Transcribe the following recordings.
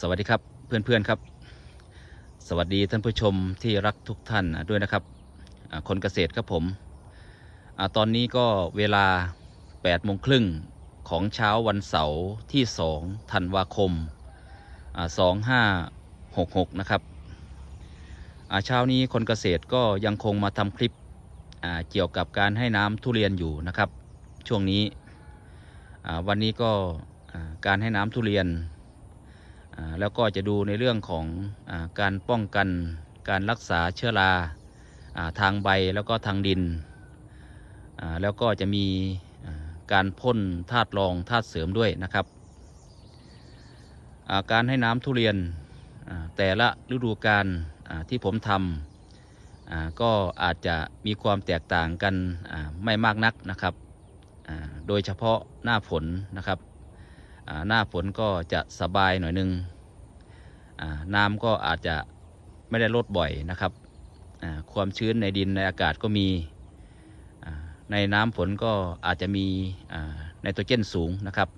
สวัสดีครับเพื่อนๆครับ สวัสดีท่านผู้ชมที่รักทุกท่านด้วยนะครับคนเกษตรครับผมอตอนนี้ก็เวลา8โมงครึ่งของเช้าวันเสาร์ที่2ธันวาคมอ่า2566 นะครับเช้านี้คนเกษตรก็ยังคงมาทำคลิปเกี่ยวกับการให้น้ำทุเรียนอยู่นะครับ ช่วงนี้วันนี้ก็การให้น้ำทุเรียน แล้วก็จะดูในเรื่องของอการป้องกันการรักษาเชื้อราอาทางใบแล้วก็ทางดิน แล้วก็จะมีการพ่นธาตุรองธาตุเสริมด้วยนะครับาการให้น้ำทุเรียนแต่ละฤดูกาลที่ผมทำก็อาจจะมีความแตกต่างกันไม่มากนักนะครับ โดยเฉพาะหน้าฝนนะครับ หน้าฝนก็จะสบายหน่อยนึงอ่าน้ำก็อาจจะไม่ได้ลดบ่อยนะครับความชื้นในดินในอากาศก็มีในน้ำฝนก็อาจจะมีไนโตรเจนสูงนะครับ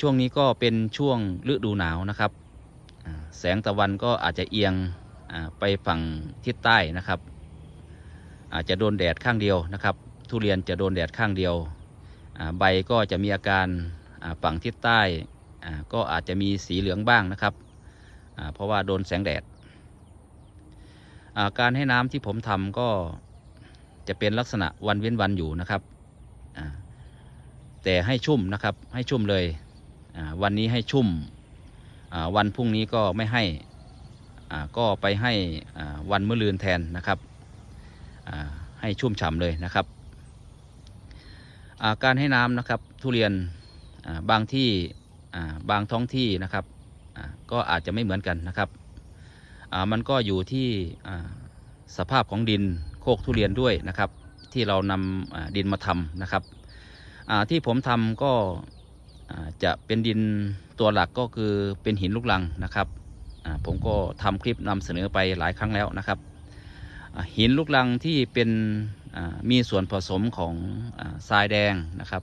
ช่วงนี้ก็เป็นช่วงฤดูหนาวนะครับ แสงตะวันก็อาจจะเอียงไปฝั่งทิศใต้นะครับ อาจจะโดนแดดข้างเดียวนะครับ ทุเรียนจะโดนแดดข้างเดียว ใบก็จะมีอาการฝั่งทิศใต้ก็อาจจะมีสีเหลืองบ้างนะครับเพราะว่าโดนแสงแดดาการให้น้ำที่ผมทำก็จะเป็นลักษณะวันเว้นวันอยู่นะครับ แต่ให้ชุ่มนะครับให้ชุ่มเลย วันนี้ให้ชุ่ม วันพรุ่งนี้ก็ไม่ให้ก็ไปให้วันมะรืนแทนนะครับให้ชุ่มฉ่ำเลยนะครับ การให้น้ำนะครับทุเรียนบางที่บางท้องที่นะครับก็อาจจะไม่เหมือนกันนะครับมันก็อยู่ที่สภาพของดินโคกทุเรียนด้วยนะครับ ที่เรานำอ่าดินมาทำนะครับที่ผมทำก็จะเป็นดินตัวหลักก็คือเป็นหินลูกลังนะครับผมก็ทำคลิปนำเสนอไปหลายครั้งแล้วนะครับ หินลูกลังที่เป็น มีส่วนผสมของอทรายแดงนะครับ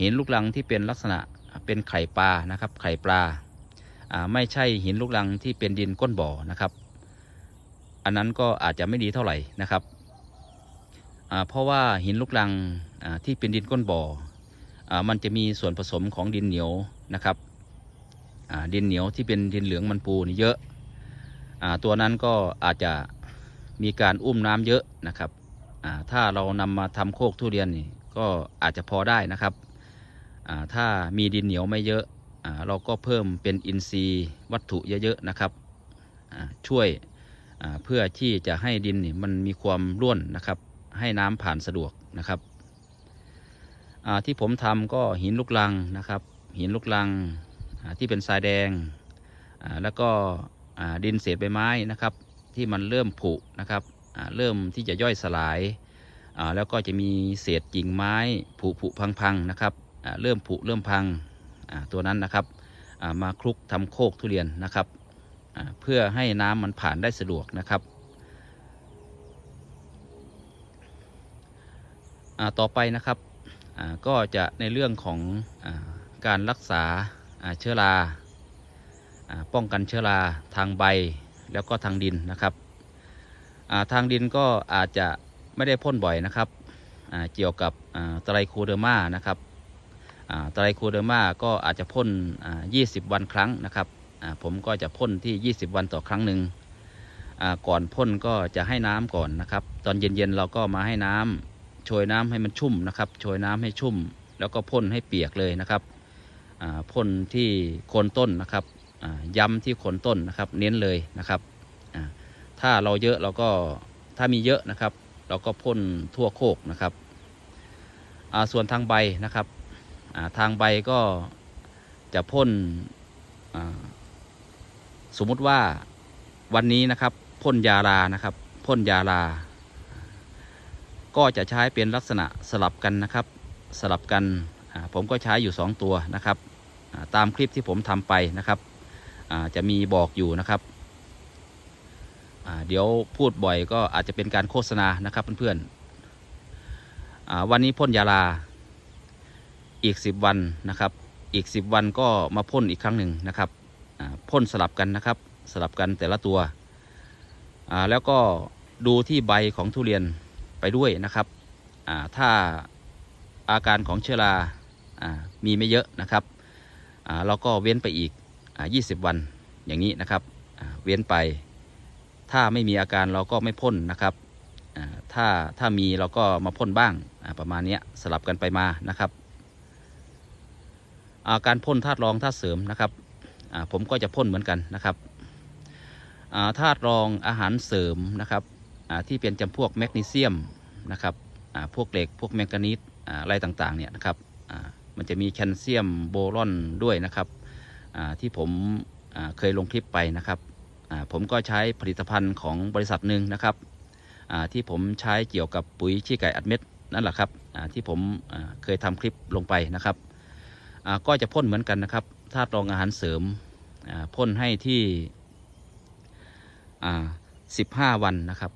หินลูกรังที่เป็นลักษณะเป็นไข่ปลานะครับ ไข่ปลาไม่ใช่หินลูกรังที่เป็นดินก้นบ่อนะครับ อันนั้นก็อาจจะไม่ดีเท่าไหร่นะครับเพราะว่าหินลูกรังที่เป็นดินก้นบ่ออมันจะมีส่วนผสมของดินเหนียวนะครับดินเหนียวที่เป็นดินเหลืองมันปูนี่เยอะอาตัวนั้นก็อาจจะมีการอุ้มน้ำเยอะนะครับ ถ้าเรานำมาทำโคกทุเรียนนี่ก็อาจจะพอได้นะครับถ้ามีดินเหนียวไม่เยอะอเราก็เพิ่มเป็นอินทรีย์วัตถุเยอะๆนะครับช่วยเพื่อที่จะให้ดินนี่มันมีความร่วนนะครับ ให้น้ำผ่านสะดวกนะครับที่ผมทำก็หินลูกลังนะครับ หินลูกลังที่เป็นทรายแดงแล้วก็ดินเศษใบไม้นะครับ ที่มันเริ่มผุนะครับ เริ่มที่จะย่อยสลายแล้วก็จะมีเศษกิ่งไม้ผุผุพังพังนะครับเริ่มผุเริ่มพังตัวนั้นนะครับมาคลุกทำโคกทุเรียนนะครับเพื่อให้น้ำมันผ่านได้สะดวกนะครับต่อไปนะครับก็จะในเรื่องของอการรักษาเชื้อราอป้องกันเชื้อราทางใบแล้วก็ทางดินนะครับ ทางดินก็อาจจะไม่ได้พ่นบ่อยนะครับเกี่ยวกับอ่าไตรโคเดอร์มานะครับอ่าไตรโคเดอร์มาก็อาจจะพ่น 20 วันครั้งนะครับผมก็จะพ่นที่ 20 วันต่อครั้งหนึ่งก่อนพ่นก็จะให้น้ำก่อนนะครับ ตอนเย็นๆเราก็มาให้น้ำโชยน้ำให้มันชุ่มนะครับโชยน้ำให้ชุ่ม แล้วก็พ่นให้เปียกเลยนะครับพ่นที่โคนต้นนะครับย้ำที่โคนต้นนะครับ เน้นเลยนะครับ ถ้าเราเยอะเราก็ถ้ามีเยอะนะครับ เราก็พ่นทั่วโคกนะครับส่วนทางใบนะครับาทางใบก็จะพ่นสมมุติว่าวันนี้นะครับพ่นยาลานะครับพ่นยาลาก็จะใช้เป็นลักษณะสลับกันนะครับ สลับกันผมก็ใช้อยู่ 2 ตัวนะครับาตามคลิปที่ผมทำไปนะครับจะมีบอกอยู่นะครับ เดี๋ยวพูดบ่อยก็อาจจะเป็นการโฆษณานะครับเพื่อนๆวันนี้พ่นยาลาอีก 10 วันนะครับ อีก 10 วันก็มาพ่นอีกครั้งหนึ่งนะครับพ่นสลับกันนะครับ สลับกันแต่ละตัว แล้วก็ดูที่ใบของทุเรียนไปด้วยนะครับ ถ้าอาการของเชื้อรามีไม่เยอะนะครับเราก็เว้นไปอีกอ่า20 วันอย่างนี้นะครับ เว้นไป ถ้าไม่มีอาการเราก็ไม่พ่นนะครับถ้าถ้ามีเราก็มาพ่นบ้างประมาณนี้สลับกันไปมานะครับาการพ่นธาตุรองธาตุเสริมนะครับผมก็จะพ่นเหมือนกันนะครับาธาตุรองอาหารเสริมนะครับที่เป็นจำพวกแมกนีเซียมนะครับพวกเหล็กพวกแมงกานีสอะไรต่างๆเนี่ยนะครับมันจะมีแคลเซียมโบรอนด้วยนะครับที่ผมเคยลงคลิปไปนะครับ ผมก็ใช้ผลิตภัณฑ์ของบริษัทหนึ่งนะครับที่ผมใช้เกี่ยวกับปุ๋ยชี้ไก่อัดเม็ดนั่นแหละครับที่ผมเคยทำคลิปลงไปนะครับก็จะพ่นเหมือนกันนะครับธาตุรองอาหารเสริมพ่นให้ที่15วันนะครับ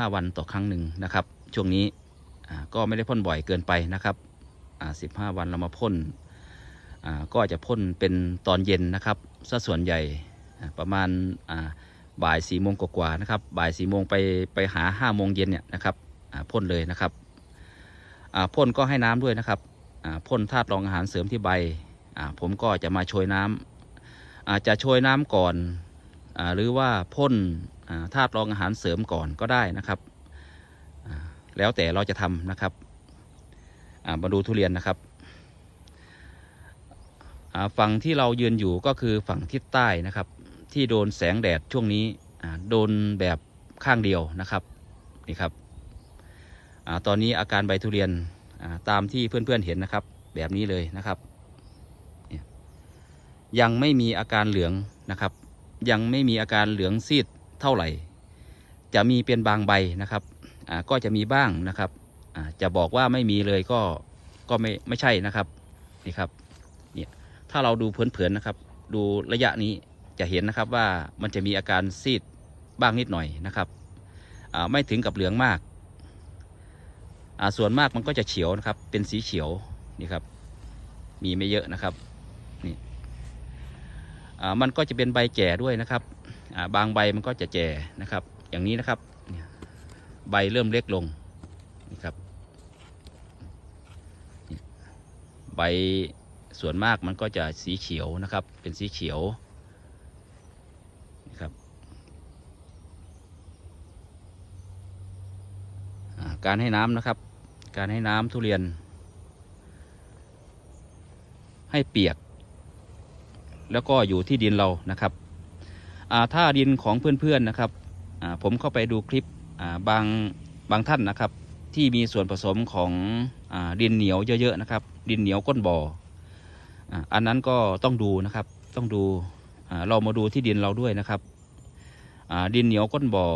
15วันต่อครั้งหนึ่งนะครับ ช่วงนี้ก็ไม่ได้พ่นบ่อยเกินไปนะครับ15วันเรามาพ่นก็จะพ่นเป็นตอนเย็นนะครับซะส่วนใหญ่ ประมาณบ่ายสี่โมงกว่าๆนะครับบ่ายสี่โมงไปไปหาห้าโมงเย็นเนี่ยนะครับพ่นเลยนะครับพ่นก็ให้น้ำด้วยนะครับพ่นธาตุรองอาหารเสริมที่ใบผมก็จะมาโชยน้ำอาจจะโชยน้ำก่อนอหรือว่าพ่นธาตุรองอาหารเสริมก่อนก็ได้นะครับแล้วแต่เราจะทำนะครับมาดูทุเรียนนะครับ ฝั่งที่เรายืนอยู่ก็คือฝั่งทิศใต้นะครับ ที่โดนแสงแดดช่วงนี้โดนแบบข้างเดียวนะครับนี่ครับอตอนนี้อาการใบทุเรียนตามที่เพื่อนๆเห็นนะครับ แบบนี้เลยนะครับยังไม่มีอาการเหลืองนะครับ ยังไม่มีอาการเหลืองซีดเท่าไหร่ จะมีเป็นบางใบนะครับก็จะมีบ้างนะครับจะบอกว่าไม่มีเลยก็ก็ไม่ไม่ใช่นะครับนี่ครับ ถ้าเราดูเผินๆนะครับ ดูระยะนี้จะเห็นนะครับว่ามันจะมีอาการซีดบ้างนิดหน่อยนะครับไม่ถึงกับเหลืองมาก ส่วนมากมันก็จะเฉียวนะครับ เป็นสีเขียวนี่ครับ มีไม่เยอะนะครับนี่มันก็จะเป็นใบแก่ด้วยนะครับบางใบมันก็จะแก่นะครับ อย่างนี้นะครับใบเริ่มเล็กลงนี่ครับใบ ส่วนมากมันก็จะสีเขียวนะครับ เป็นสีเขียวนะครับการให้น้ำนะครับ การให้น้ำทุเรียน ให้เปียก แล้วก็อยู่ที่ดินเรานะครับถ้าดินของเพื่อนๆนะครับผมเข้าไปดูคลิปบางบางท่านนะครับ ที่มีส่วนผสมของอดินเหนียวเยอะๆนะครับ ดินเหนียวก้นบ่อ อันนั้นก็ต้องดูนะครับ ต้องดูเรามาดูที่ดินเราด้วยนะครับ ดินเหนียวก้นบ่อ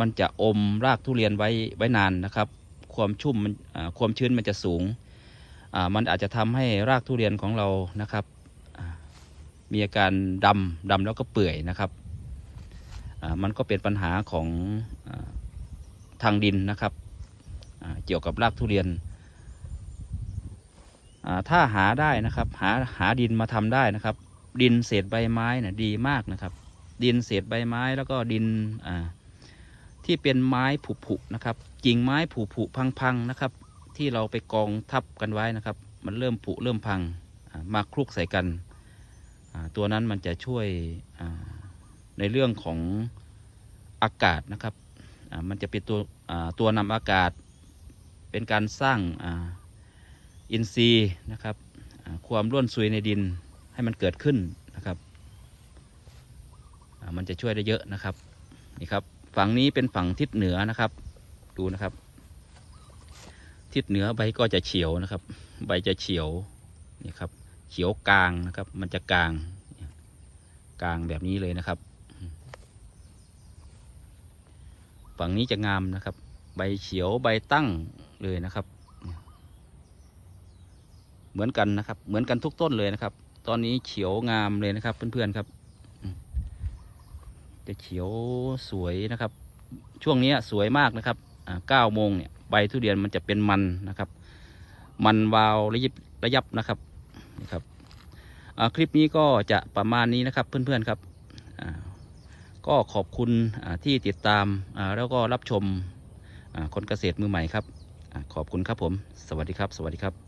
มันจะอมรากทุเรียนไว้ไว้นานนะครับ ความชุ่มมันความชื้นมันจะสูง มันอาจจะทำให้รากทุเรียนของเรานะครับ มีอาการดำดำแล้วก็เปื่อยนะครับ มันก็เป็นปัญหาของอทางดินนะครับ เกี่ยวกับรากทุเรียน ถ้าหาได้นะครับ หาหาดินมาทำได้นะครับ ดินเศษใบไม้นะ่ะดีมากนะครับ ดินเศษใบไม้แล้วก็ดินที่เป็นไม้ผุผุนะครับกิ่งไม้ผุผุพังๆนะครับ ที่เราไปกองทับกันไว้นะครับ มันเริ่มผุเริ่มพังมาคลุกใส่กัน ตัวนั้นมันจะช่วยในเรื่องของอากาศนะครับ มันจะเป็นตัวตัวนำอากาศเป็นการสร้าง อินทรีย์นะครับความร่วนซุยในดินให้มันเกิดขึ้นนะครับ มันจะช่วยได้เยอะนะครับนี่ครับฝั่งนี้เป็นฝั่งทิศเหนือนะครับ ดูนะครับ ทิศเหนือใบก็จะเฉียวนะครับ ใบจะเฉียวนี่ครับเขียวกลางนะครับ มันจะกลางกลางแบบนี้เลยนะครับ ฝั่งนี้จะงามนะครับ ใบเขียวใบตั้งเลยนะครับ เหมือนกันนะครับ เหมือนกันทุกต้นเลยนะครับ ตอนนี้เขียวงามเลยนะครับ เพื่อนๆครับ จะเขียวสวยนะครับ ช่วงนี้สวยมากนะครับเก้าโมงเนี่ยใบทุเรียนมันจะเป็นมันนะครับ มันวาวระยิบระยับนะครับนี่ครับคลิปนี้ก็จะประมาณนี้นะครับเพื่อนๆครับก็ขอบคุณที่ติดตามแล้วก็รับชมคนเกษตรมือใหม่ครับ ขอบคุณครับผม สวัสดีครับ สวัสดีครับ